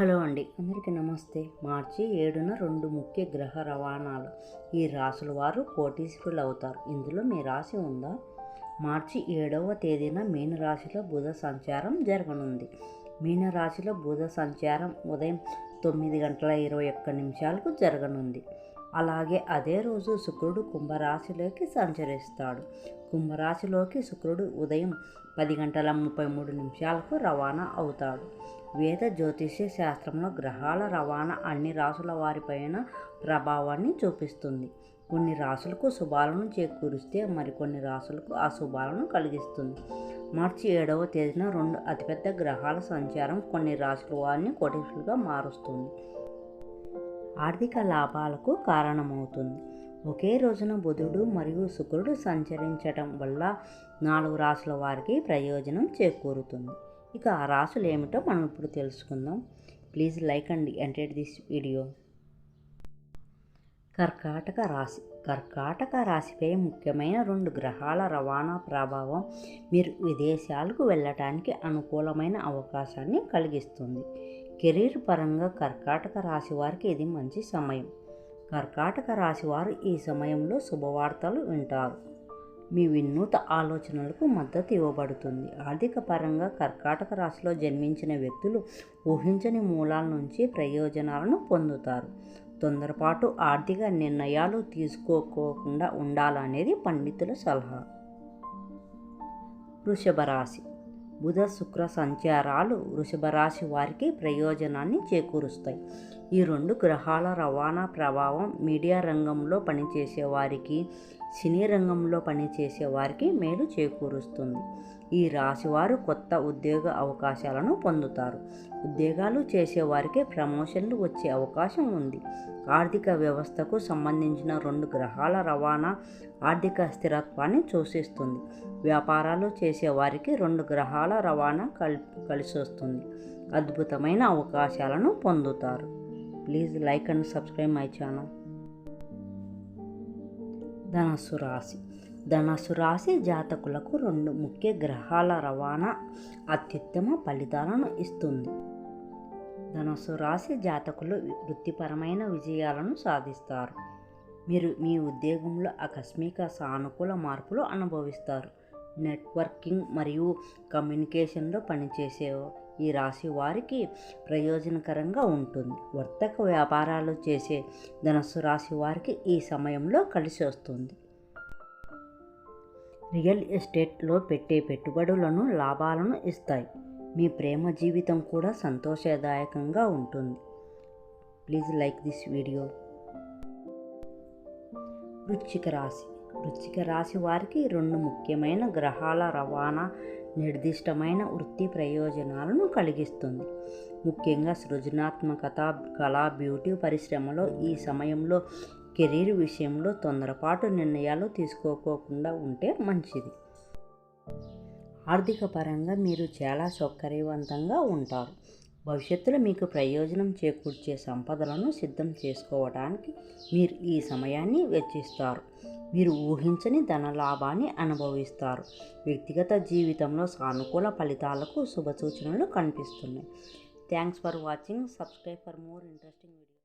Hello అండి. అందరికీ నమస్తే. మార్చి ఏడున రెండు ముఖ్య గ్రహ రవాణాలు. ఈ రాసుల వారు కోటీశ్వరులు అవుతారు. ఇందులో మీ రాశి ఉందా? మార్చి ఏడవ తేదీన మీనరాశిలో బుధ సంచారం జరగనుంది. మీనరాశిలో బుధ సంచారం ఉదయం తొమ్మిది గంటల ఇరవై ఒక్క నిమిషాలకు జరగనుంది. అలాగే అదే రోజు శుక్రుడు కుంభరాశిలోకి సంచరిస్తాడు. కుంభరాశిలోకి శుక్రుడు ఉదయం పది గంటల ముప్పై మూడు నిమిషాలకు రవాణా అవుతాడు. వేద జ్యోతిష్య శాస్త్రంలో గ్రహాల రవాణా అన్ని రాసుల వారిపైన ప్రభావాన్ని చూపిస్తుంది. కొన్ని రాసులకు శుభాలను చేకూరిస్తే మరికొన్ని రాసులకు అశుభాలను కలిగిస్తుంది. మార్చి ఏడవ తేదీన రెండు అతిపెద్ద గ్రహాల సంచారం కొన్ని రాసుల వారిని కోటీశ్వరులుగా మారుస్తుంది. ఆర్థిక లాభాలకు కారణమవుతుంది. ఒకే రోజున బుధుడు మరియు శుక్రుడు సంచరించటం వల్ల నాలుగు రాసుల వారికి ప్రయోజనం చేకూరుతుంది. ఇక ఆ రాసులు ఏమిటో మనం ఇప్పుడు తెలుసుకుందాం. Please like and enter this video. కర్కాటక రాశి. కర్కాటక రాశిపై ముఖ్యమైన రెండు గ్రహాల రవాణా ప్రభావం మీరు విదేశాలకు వెళ్ళటానికి అనుకూలమైన అవకాశాన్ని కలిగిస్తుంది. కెరీర్ పరంగా కర్కాటక రాశి వారికి ఇది మంచి సమయం. కర్కాటక రాశి వారు ఈ సమయంలో శుభవార్తలు వింటారు. మీ వినూత ఆలోచనలకు మద్దతు ఇవ్వబడుతుంది. ఆర్థిక పరంగా కర్కాటక రాశిలో జన్మించిన వ్యక్తులు ఊహించని మూలాల నుంచి ప్రయోజనాలను పొందుతారు. తొందరపాటు ఆర్థిక నిర్ణయాలు తీసుకోకుండా ఉండాలనేది పండితుల సలహా. వృషభ రాశి. బుధ శుక్ర సంచారాలు వృషభ రాశి వారికి ప్రయోజనాన్ని చేకూరుస్తాయి. ఈ రెండు గ్రహాల రవాణా ప్రభావం మీడియా రంగంలో పనిచేసే వారికి సినీ రంగంలో పనిచేసే వారికి మేలు చేకూరుస్తుంది. ఈ రాశివారు కొత్త ఉద్యోగ అవకాశాలను పొందుతారు. ఉద్యోగాలు చేసేవారికి ప్రమోషన్లు వచ్చే అవకాశం ఉంది. ఆర్థిక వ్యవస్థకు సంబంధించిన రెండు గ్రహాల రవాణా ఆర్థిక స్థిరత్వాన్ని సూచిస్తుంది. వ్యాపారాలు చేసేవారికి రెండు గ్రహాల రవాణా కల్ కలిసి వస్తుంది అద్భుతమైన అవకాశాలను పొందుతారు. Please like and subscribe my channel. ధనస్సు రాశి. ధనస్సు రాశి జాతకులకు రెండు ముఖ్య గ్రహాల రవాణా అత్యుత్తమ ఫలితాలను ఇస్తుంది. ధనస్సు రాశి జాతకులు వృత్తిపరమైన విజయాలను సాధిస్తారు. మీరు మీ ఉద్యోగంలో ఆకస్మిక సానుకూల మార్పులు అనుభవిస్తారు. నెట్వర్కింగ్ మరియు కమ్యూనికేషన్లో పనిచేసే ఈ రాశి వారికి ప్రయోజనకరంగా ఉంటుంది. వర్తక వ్యాపారాలు చేసే ధనస్సు రాశి వారికి ఈ సమయంలో కలిసి వస్తుంది. రియల్ ఎస్టేట్లో పెట్టే పెట్టుబడులను లాభాలను ఇస్తాయి. మీ ప్రేమ జీవితం కూడా సంతోషదాయకంగా ఉంటుంది. Please like this video. వృశ్చిక రాశి. వృశ్చిక రాశి వారికి రెండు ముఖ్యమైన గ్రహాల రవాణా నిర్దిష్టమైన వృత్తి ప్రయోజనాలను కలిగిస్తుంది. ముఖ్యంగా సృజనాత్మకత కళా బ్యూటీ పరిశ్రమలో ఈ సమయంలో కెరీర్ విషయంలో తొందరపాటు నిర్ణయాలు తీసుకోకోకుండా ఉంటే మంచిది. ఆర్థిక పరంగా మీరు చాలా సౌకర్యవంతంగా ఉంటారు. భవిష్యత్తులో మీకు ప్రయోజనం చేకూర్చే సంపదలను సిద్ధం చేసుకోవడానికి మీరు ఈ సమయాన్ని వెచ్చిస్తారు. మీరు ఊహించని ధన లాభాన్ని అనుభవిస్తారు. వ్యక్తిగత జీవితంలో సానుకూల ఫలితాలకు శుభ సూచనలు కనిపిస్తున్నాయి. Thanks for watching subscribe for more interesting video